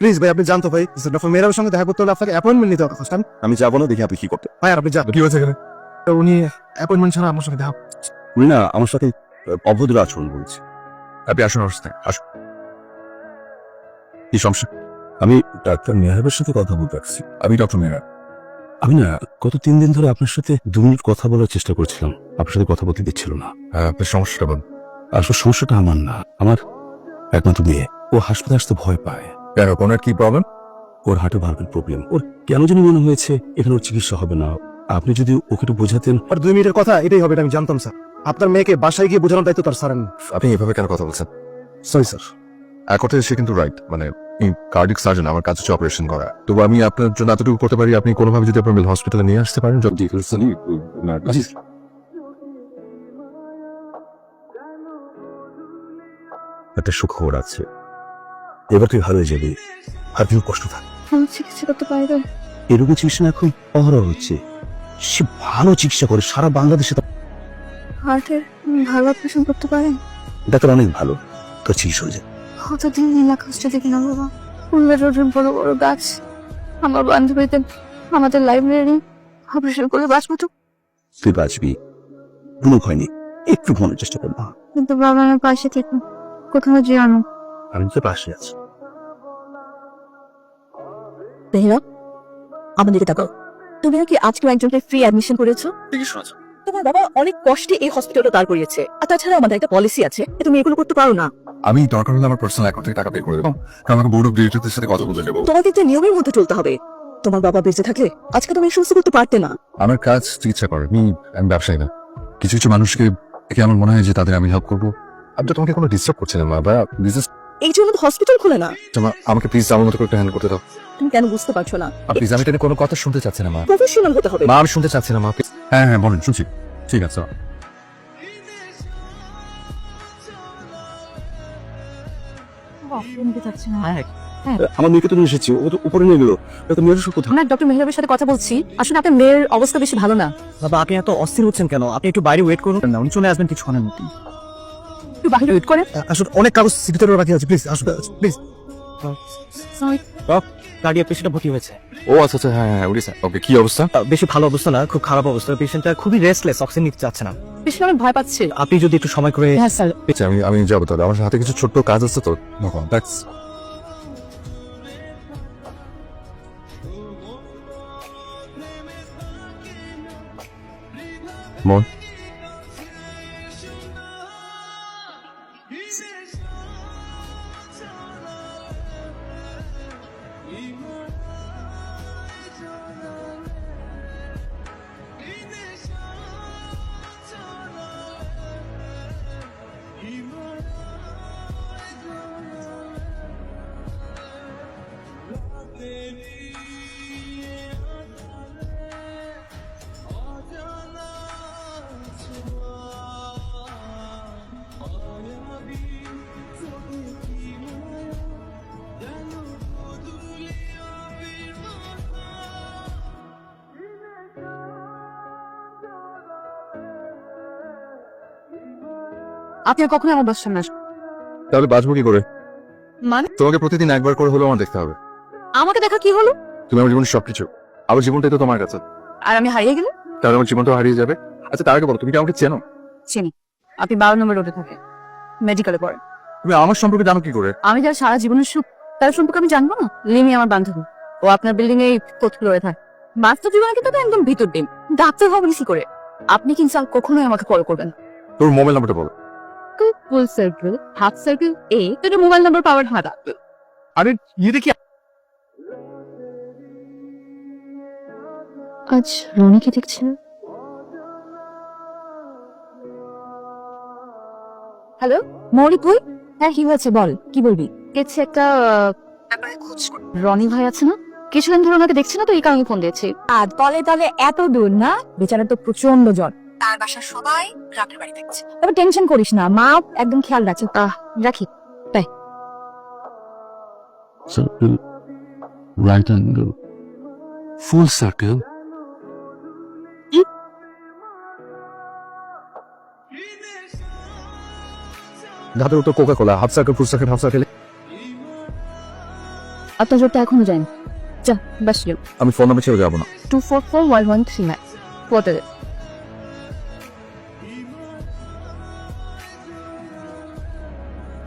Please ভাই আপনি জানতো ভাই ডক্টর মেহরাবের সঙ্গে দেখা করতে হলে আপনাকে অ্যাপয়েন্টমেন্ট নিতে হবে ফার্স্ট টাইম আমি যাব না দেখি আপনি কি করতে ভাই আপনি যান কি হয়েছে এখানে? তো উনি অ্যাপয়েন্টমেন্ট ছাড়া আপনার সঙ্গে দেখা উনি না আমার সাথে অভদ্র আচরণ বলছে আপনি আসুন আমার সাথে আসুন। কি সমস্যা? আমি ডাক্তার মেহরাবের সাথে কথা বলতে আসছি। আমি ডক্টর মেহরা আমি না গত তিন দিন ধরে আপনার সাথে দু মিনিট কথা বলার চেষ্টা করছিলাম। আপনার সাথে কথা বলতে দিচ্ছিল না। হ্যাঁ আপনার সমস্যাটা বলুন। আসলে সমস্যাটা আমার না আমার একমাত্র মেয়ে। ও হাসপাতালে আসতে ভয় পায়। কেন ওনার কি প্রবলেম ওর হার্টে ভালভের প্রবলেম ওর কেন জানি মনে হয়েছে এখানে ওর চিকিৎসা হবে না। আপনি যদি ওকে একটু বোঝাতেন। আর দুই মিনিটের কথা এটাই হবে এটা আমি জানতাম স্যার। আপনার মেয়েকে বাসায় গিয়ে বোঝানোর দায়িত্ব তার স্যারের আপনি এভাবে কেন কথা বলছেন? Sorry sir. এক কথায় সে কিন্তু রাইট মানে কার্ডিক সার্জন আমার কাছে হচ্ছে অপারেশন করা। তো আমি আপনার জন্য এতটুকু করতে পারি আপনি কোনোভাবে যদি আপনার মেল হসপিটালে নিয়ে আসতে পারেন যদি একটা সুখবর আছে। এবার তুই ভালো হয়ে যাবি আর তুই কষ্ট থাক। চিকিৎসা করতে পারব রোগের চিকিৎসা এখন অহরহ হচ্ছে। সে ভালো চিকিৎসা করে সারা বাংলাদেশে হার্টের ভালো অপারেশন করতে পারেন? ডাক্তার অনেক ভালো। তোর চিকিৎসা হয়ে যাবে কতদিন নীলা কষ্ট দেখি না বাবা? ফুলের রোডের বড় বড় গাছ। আমার বান্ধবীদের আমাদের লাইব্রেরি অপারেশন করে বাঁচবো তো। তুই বাঁচবি। কোনো ভয় নেই। একটু ঘুমানোর চেষ্টা কর না কিন্তু বাবা আমার পাশে থেকে। কোথাও যেও না। আমি তো পাশে আছি। তাকাও। তুমি নাকি আজকে একজনকে ফ্রি অ্যাডমিশন করেছ? ঠিকই শুনেছ। তোমার বাবা অনেক কষ্টে এই হসপিটালটা দাঁড় করিয়েছে। আর তাছাড়া আমাদের একটা পলিসি আছে যে তুমি এগুলো করতে পারো না। আমি দরকার হলে আমার পার্সোনাল অ্যাকাউন্ট থেকে টাকা পে করে দেবো। কারণ আমাকে বোর্ড অফ ডিরেক্টরদের সাথে কথা বলতে দেবো। তোমাকে একটা নিয়মের মধ্যে চলতে হবে। তোমার বাবা বেঁচে থাকলে আজকে তুমি এই সমস্ত করতে পারতে না। আমার কাজ চিকিৎসা করে আমি আমি ব্যবসায়ী না। কিছু কিছু মানুষকে দেখে আমার মনে হয় যে তাদের আমি হেল্প করব। আমি তো তোমাকে কোনো ডিস্টার্ব করছি না মা বা বিজনেস এই জন্য তো হসপিটাল খোলে না। আমাকে প্লিজ আমার মতো করে একটা হ্যান্ডেল করতে দাও। তুমি কেন বুঝতে পারছ না? প্লিজ আমি এটা কোনো কথা শুনতে চাচ্ছি না মা। প্রফেশনাল হতে হবে। মা আমি শুনতে চাচ্ছি না মা। হ্যাঁ হ্যাঁ বলেন শুনছি। ঠিক আছে আমার মেয়েকে তো নিয়ে এসেছি ও তো উপরে নিয়ে গেলো। তো মেয়ের ওষুধ কোথায় আমরা ডক্টর মেহরাবের সাথে কথা বলছি। আসলে আপনার মেয়ের অবস্থা বেশি ভালো না। বাবা আপনি এত অস্থির হচ্ছেন কেন? আপনি একটু বাইরে ওয়েট করুন। না উনি চলে আসবেন কিছুক্ষণের মধ্যে একটু বাইরে ওয়েট করে আসলে অনেক কাগজ সিকিউরিটি বাকি আছে প্লিজ আসুন প্লিজ কার্ডিয়াক পেশেন্টটা ভর্তি হয়েছে। ও আচ্ছা আচ্ছা হ্যাঁ হ্যাঁ উড়িষ্যা। ওকে কি অবস্থা? বেশি ভালো অবস্থা না খুব খারাপ অবস্থা। পেশেন্টটা খুবই রেস্টলেস অক্সিজেন নিতে চাচ্ছে না। অনেক ভয় পাচ্ছে। আপনি যদি একটু সময় করে হ্যাঁ স্যার। আচ্ছা, আমি আমি যাব তাহলে। আমার হাতে কিছু ছোট্ট কাজ আছে তো। দেখো দ্যাটস মন? আপনি আর কখনো আমার বাসার সামনে আসবেন তাহলে বাঁচবো কি করে? মানে? তোমাকে প্রতিদিন একবার করে হলেও আমার দেখতে হবে। আমাকে দেখা কি হলো? তুমি আমার জীবনের সবকিছু। আমার জীবনটাই তো তোমার কাছে। আর আমি হারিয়ে গেলে? তাহলে আমার জীবনটা হারিয়ে যাবে। আচ্ছা তার আগে বলো তুমি কি আমাকে চেনো? চিনি। আপনি বারো নম্বর রোডে থাকে। মেডিকেলে পড়ে। তুমি আমার সম্পর্কে জানো কি করে? আমি যার সারা জীবনের সুখ তার সম্পর্কে আমি জানব না? লিমি আমার বান্ধবী। ও আপনার বিল্ডিং এ ফোর্থ ফ্লোরে থাকে। বাস্তব জীবনে কিন্তু একদম ভিতর দিন ডাক্তার হবেন কি করে? আপনি কিন্তু আর কখনোই আমাকে কল করবেন তোর মোবাইল নাম্বারটা বলো। ফুল সার্কেল হাফ সার্কেল এ তোর মোবাইল নাম্বার পাওয়ার হাতা আরে ইয়ে দেখি। আজ রনিকে দেখছেন হ্যালো মৌরি তুই হ্যাঁ কি হয়েছে বল কি বলবি? গেছে একটা রনি ভাই আছে না? কিছুদিন ধরে ওনাকে দেখছি না তো এই কারণে ফোন দিয়েছি। আর তলে তলে এত দূর না? বেচারা তো প্রচণ্ড জ্বর। তার বাসা সবাই গ্রামের বাড়ি থাকছে। তবে টেনশন করিস না মা একদম খেয়াল রাখছে। আহ। রাখি circle, right angle, full circle. ধাতের উত্তর Coca Cola half circle full circle half circle আপনার জোরটা এখনও যায়নি। যা বাস আমি ফোন নাম্বার ছেড়ে যাব না। Two four four one one three nine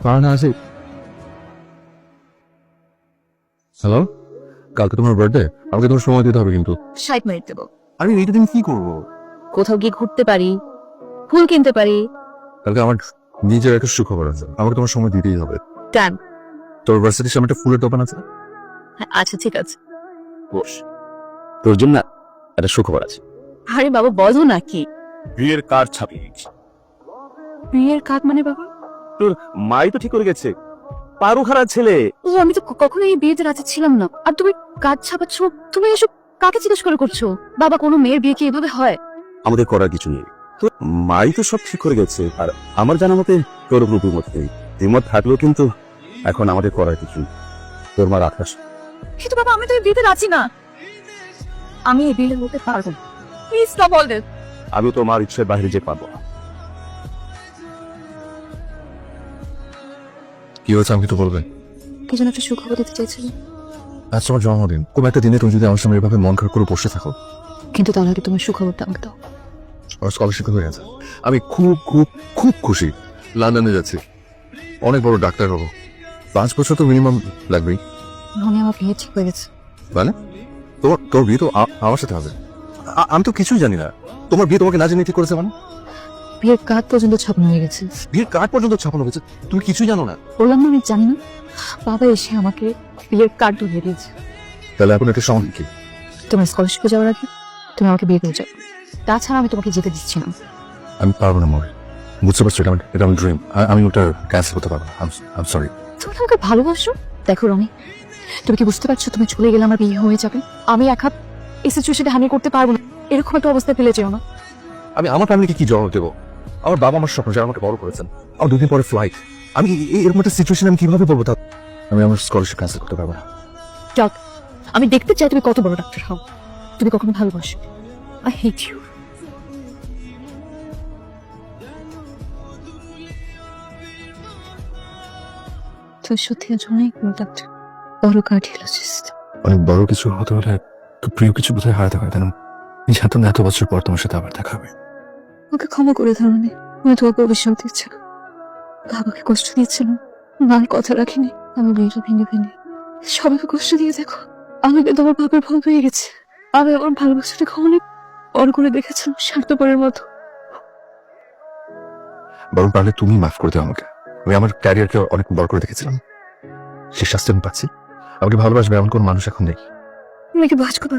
কারণ হ্যালো কালকে তোমার বার্থডে আমাকে তোমার সময় দিতে হবে কিন্তু। ষাট মিনিট দেবো। আমি এইটা দিন কি করব? কোথাও গিয়ে ঘুরতে পারি ফুল কিনতে পারি। কালকে আমার নিজের একটা সুখবর আছে। আমাকে তোমার সময় দিতেই হবে। ডান তোর ভার্সিটির সামনে একটা ফুলের দোকান আছে? আচ্ছা ঠিক আছে। বস তোর জন্য একটা সুখবর আছে। আরে বাবা বলো নাকি বিয়ের কার্ড ছাপিয়ে বিয়ের কাজ মানে বাবা? তোর মাই তো ঠিক করে গেছে। পারু খারাপ ছেলে। ও আমি তো কখনো এই বিয়েতে রাজি ছিলাম না। আর তুমি কাজ ছাপাচ্ছ তুমি এসব কাকে জিজ্ঞেস করে করছ? বাবা কোনো মেয়ের বিয়ে কি এভাবে হয়? আমাদের করার কিছু নেই। তো মাই তো সব ঠিক করে গেছে আর আমার জানা মতে তোর দ্বিমত নেই। দ্বিমত থাকলেও কিন্তু এখন আমাদের করার কিছু নেই। তোর মার আকাশ কিন্তু বাবা আমি তো এই বিয়েতে রাজি না। আমি এই বিয়ে হতে পারব না। প্লিজ স্টপ অল দিস আমিও তো মার ইচ্ছের বাইরে যেতে পারব না। কি হয়েছে আমাকে তো বলবে? কি যেন একটা সুখবর দিতে চাইছিলি। আজ তোমার জন্মদিন। কোনো একটা দিনে তুমি যদি আমার সামনে এভাবে মন খারাপ করে বসে থাকো। কিন্তু তার আগে তোমার সুখবরটা আমাকে দাও। আমার স্কলারশিপ হয়ে গেছে। আমি খুব খুব খুব খুশি। লন্ডনে যাচ্ছি। অনেক বড় ডাক্তার হব। পাঁচ বছর তো মিনিমাম লাগবেই। রনি আমার বিয়ে ঠিক হয়ে গেছে। মানে? তোর তোর বিয়ে তো আমার সাথে হবে। আমি তো কিছুই জানি না। তোমার বিয়ে তোমাকে না জানিয়ে ঠিক করেছে মানে? বিয়ের কার্ড পর্যন্ত ছাপানো হয়ে গেছে। বিয়ের কার্ড পর্যন্ত ছাপানো হয়েছে? তুমি কিছুই জানো না? বললাম না আমি জানি না। বাবা এসে আমাকে বিয়ের কার্ড ধরিয়ে দিয়েছে। তাহলে এখন একটা সমাধান কি? তোমার স্কলারশিপে যাওয়ার আগে তুমি আমাকে বিয়ে করে যাও। তাছাড়া আমি তোমাকে যেতে দিচ্ছি না। আমি পারব না মরে। বুঝতে পারছ এটা এটা আমার ড্রিম আমি ওটা ক্যান্সেল করতে পারব আম সরি তুমি আমাকে ভালোবাসো? দেখো রনি তুমি কি বুঝতে পারছ তুমি চলে গেলে আমার বিয়ে হয়ে যাবে? আমি এক এই সিচুয়েশনে হ্যান্ডেল করতে পারব না। এরকম একটা অবস্থায় ফেলে যেও না। আমি আমার ফ্যামিলিকে কি জবাব দেবো? আমার বাবা আমার স্বপ্ন যারা আমাকে বড় করেছেন। আমার দুদিন পরে ফ্লাইট আমি এরকম একটা সিচুয়েশন আমি কীভাবে বলব তা আমি আমার স্কলারশিপ ক্যান্সেল করতে পারব না। যাক আমি দেখতে চাই তুমি কত বড় ডাক্তার হও। তুমি কখনো ভালোবাসো। আই হেট ইউ তুই সত্যি অনেক বড় ডাক্তার বড় কার্ডিওলজিস্ট অনেক বড় কিছু হতে হলে প্রিয় কিছু বোধহয় হারাতে হয় এই না এত বছর পর তোমার সাথে আবার দেখা হবে। ওকে ক্ষমা করে ধরনি আমি তোমাকে অভিশাপ দিচ্ছি বাবাকে কষ্ট দিয়েছিলাম মার কথা রাখিনি। আমি বিয়েটা ভেঙে ভেঙে সবাইকে কষ্ট দিয়ে দেখো। আমি কিন্তু আমার বাবার ভুল হয়ে গেছে। আমি আমার ভালোবাসাটাকে অনেক বড় করে দেখেছিলাম স্বার্থপরের মতো। বরং পারলে তুমি মাফ করে দাও আমাকে। আমি আমার ক্যারিয়ারকে অনেক বড় করে দেখেছিলাম। সে শাস্তি আমি পাচ্ছি। আমাকে ভালোবাসবে এমন কোন মানুষ এখন নেই। তুমি কি বাজ করবে